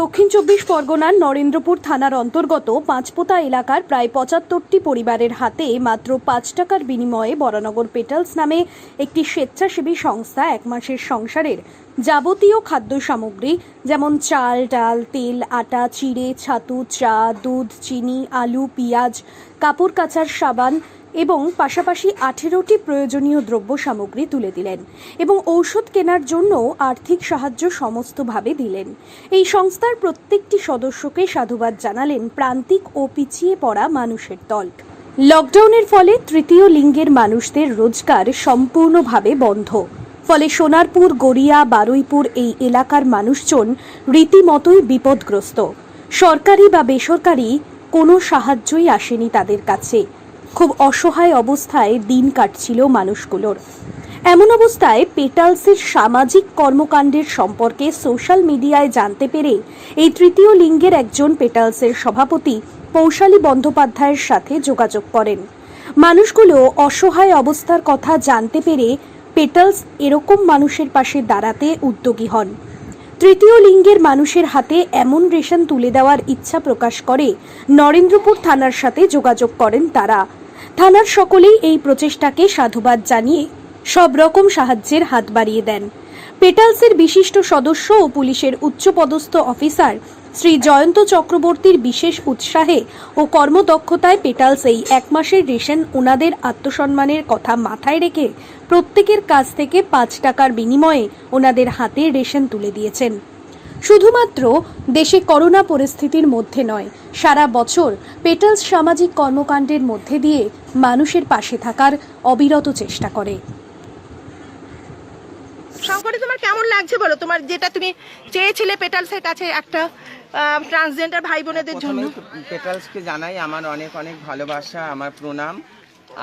দক্ষিণ চব্বিশ পরগনার নরেন্দ্রপুর থানার অন্তর্গত পাঁচপোতা এলাকার প্রায় পঁচাত্তরটি পরিবারের হাতে মাত্র পাঁচ টাকার বিনিময়ে বরানগর পেটালস নামে একটি স্বেচ্ছাসেবী সংস্থা এক মাসের সংসারের যাবতীয় খাদ্য সামগ্রী, যেমন চাল, ডাল, তেল, আটা, চিড়ে, ছাতু, চা, দুধ, চিনি, আলু, পেঁয়াজ, কাপড় কাচার সাবান এবং পাশাপাশি আঠেরোটি প্রয়োজনীয় দ্রব্য সামগ্রী তুলে দিলেন এবং ঔষধ কেনার জন্য আর্থিক সাহায্য সমস্তভাবে দিলেন। এই সংস্থার প্রত্যেকটি সদস্যকে সাধুবাদ জানালেন প্রান্তিক ও পিছিয়ে পড়া মানুষের দল। লকডাউনের ফলে তৃতীয় লিঙ্গের মানুষদের রোজগার সম্পূর্ণভাবে বন্ধ। ফলে সোনারপুর, গড়িয়া, বারুইপুর এই এলাকার মানুষজন রীতিমতোই বিপদগ্রস্ত। সরকারি বা বেসরকারি কোনো সাহায্যই আসেনি তাদের কাছে। খুব অসহায় অবস্থায় দিন কাটছিল মানুষগুলোর। এমন অবস্থায় পেটালসের সামাজিক কর্মকাণ্ডের সম্পর্কে সোশ্যাল মিডিয়ায় জানতে পেরে এই তৃতীয় লিঙ্গের একজন পেটালসের সভাপতি পৌশালী বন্দ্যোপাধ্যায়ের সাথে যোগাযোগ করেন। মানুষগুলো অসহায় অবস্থার কথা জানতে পেরে পেটালস এরকম মানুষের পাশে দাঁড়াতে উদ্যোগী হন। তৃতীয় লিঙ্গের মানুষের হাতে এমন রেশন তুলে দেওয়ার ইচ্ছা প্রকাশ করে নরেন্দ্রপুর থানার সাথে যোগাযোগ করেন তারা। থানার সকলেই এই প্রচেষ্টাকে সাধুবাদ জানিয়ে সব রকম সাহায্যের হাত বাড়িয়ে দেন। পেটালসের বিশিষ্ট সদস্য ও পুলিশের উচ্চপদস্থ অফিসার শ্রী জয়ন্ত চক্রবর্তীর বিশেষ উৎসাহে ও কর্মদক্ষতায় পেটালস এই এক মাসের রেশন ওনাদের আত্মসম্মানের কথা মাথায় রেখে প্রত্যেকের কাছ থেকে পাঁচ টাকার বিনিময়ে ওনাদের হাতে রেশন তুলে দিয়েছেন। শুধুমাত্র দেশে করোনা পরিস্থিতির মধ্যে নয় সারা বছর পেটালস সামাজিক কর্মকাণ্ডের মধ্যে দিয়ে মানুষের পাশে থাকার অবিরত চেষ্টা করে। শঙ্করী তোমার কেমন লাগছে বলো? তোমার যেটা তুমি চেয়েছিলে পেটালসের কাছে একটা ট্রান্সজেন্ডার ভাই বোনেদের জন্য। পেটালসকে জানাই আমার অনেক অনেক ভালোবাসা আমার প্রণাম।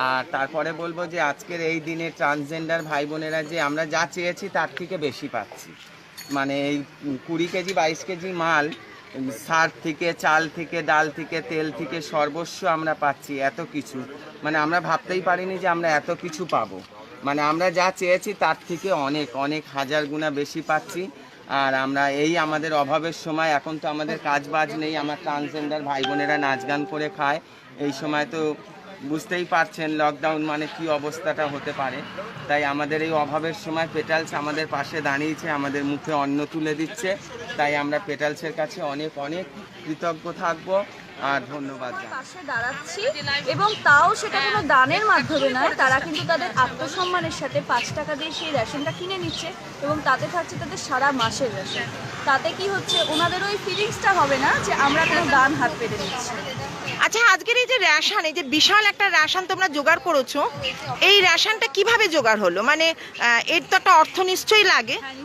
আর তারপরে বলব যে আজকের এই দিনে ট্রান্সজেন্ডার ভাই বোনেরা যে আমরা যা চেয়েছি তার থেকে বেশি পাচ্ছি। মানে এই কুড়ি কেজি, বাইশ কেজি মাল, সার থেকে, চাল থেকে, ডাল থেকে, তেল থেকে সর্বস্ব আমরা পাচ্ছি, এত কিছু। মানে আমরা ভাবতেই পারিনি যে আমরা এত কিছু পাবো। মানে আমরা যা চেয়েছি তার থেকে অনেক অনেক হাজার গুণা বেশি পাচ্ছি। আর আমরা এই আমাদের অভাবের সময়, এখন তো আমাদের কাজ বাজ নেই, আমার ট্রান্সজেন্ডার ভাই বোনেরা নাচ গান করে খায়। এই সময় তো বুঝতেই পারছেন লকডাউন মানে কি অবস্থাটা হতে পারে। তাই আমাদের এই অভাবের সময় পেটালস আমাদের পাশে দাঁড়িয়েছে আমাদের মুখে অন্ন তুলে দিচ্ছে। তাই আমরা পেটালসের কাছে অনেক অনেক কৃতজ্ঞ থাকব আর ধন্যবাদ পাশে দাঁড়াচ্ছি এবং তাও সেটা কোনো দানের মাধ্যমে নয় তারা কিন্তু তাদের আত্মসম্মানের সাথে পাঁচ টাকা দিয়ে সেই রেশনটা কিনে নিচ্ছে এবং তাতে থাকছে তাদের সারা মাসের রেশন। তাতে কি হচ্ছে ওনাদের ওই ফিলিংসটা হবে না যে আমরা কোনো দান হাত পেতে নিচ্ছি আচ্ছা আজকের এই যে রেশন এই যে বিশাল একটা রেশন তোমরা জোগাড় করেছ এই রেশনটা কীভাবে জোগাড় হলো? মানে এর তো একটা অর্থ নিশ্চয়ই লাগে। হ্যাঁ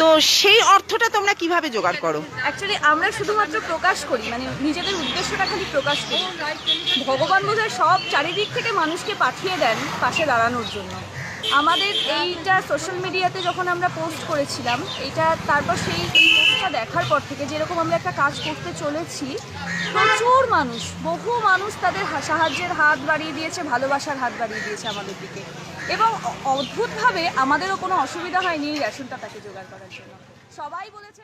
তো সেই অর্থটা তোমরা কীভাবে জোগাড় করো? অ্যাকচুয়ালি আমরা শুধুমাত্র প্রকাশ করি মানে নিজেদের উদ্দেশ্যটা খালি প্রকাশ করি। ভগবান বোধহয় সব চারিদিক থেকে মানুষকে পাঠিয়ে দেন পাশে দাঁড়ানোর জন্য। আমাদের এইটা সোশ্যাল মিডিয়াতে যখন আমরা পোস্ট করেছিলাম এটা তারপর সেই পোস্টটা দেখার পর থেকে যেরকম আমরা একটা কাজ করতে চলেছি, প্রচুর মানুষ, বহু মানুষ তাদের সাহায্যের হাত বাড়িয়ে দিয়েছে, ভালোবাসার হাত বাড়িয়ে দিয়েছে আমাদের দিকে। এবং অদ্ভুতভাবে আমাদেরও কোনো অসুবিধা হয়নি এই রেশনটা তাকে জোগাড় করার জন্য। সবাই বলেছে